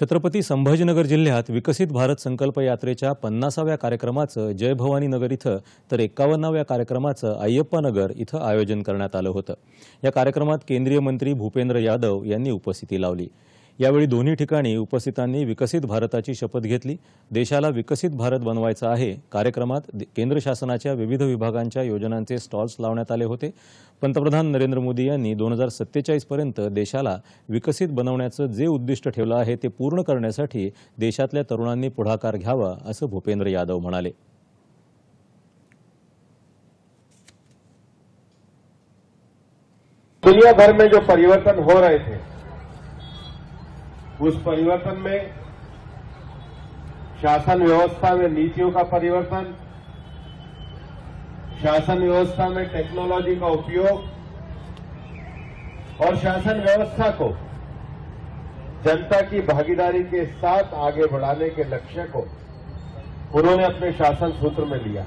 छत्रपती संभाजीनगर जिल्ह्यात विकसित भारत संकल्प यात्रेच्या पन्नासाव्या कार्यक्रमाचं जय भवानी नगर इथं तर एक्कावन्नाव्या कार्यक्रमाचं अय्यप्पा नगर इथं आयोजन करण्यात आलं होतं. या कार्यक्रमात केंद्रीय मंत्री भूपेंद्र यादव यांनी उपस्थिती लावली. यावेळी दोन्ही ठिकाणी उपस्थितांनी विकसित भारताची शपथ घेतली. देशाला विकसित भारत बनवायचा आहे. कार्यक्रमात केंद्र शासनाच्या विविध विभागांच्या योजनांचे स्टॉल्स लावण्यात आले होते. पंतप्रधान नरेंद्र मोदी यांनी दोन हजार सत्तेचाळीसपर्यंत देशाला विकसित बनवण्याचं जे उद्दिष्ट ठेवलं आहे ते पूर्ण करण्यासाठी देशातल्या तरुणांनी पुढाकार घ्यावा असं भूपेंद्र यादव म्हणाले. दुनिया भर में जो परिवर्तन हो रहे थे उस परिवर्तन में शासन व्यवस्था में नीतियों का परिवर्तन, शासन व्यवस्था में टेक्नोलॉजी का उपयोग और शासन व्यवस्था को जनता की भागीदारी के साथ आगे बढ़ाने के लक्ष्य को उन्होंने अपने शासन सूत्र में लिया।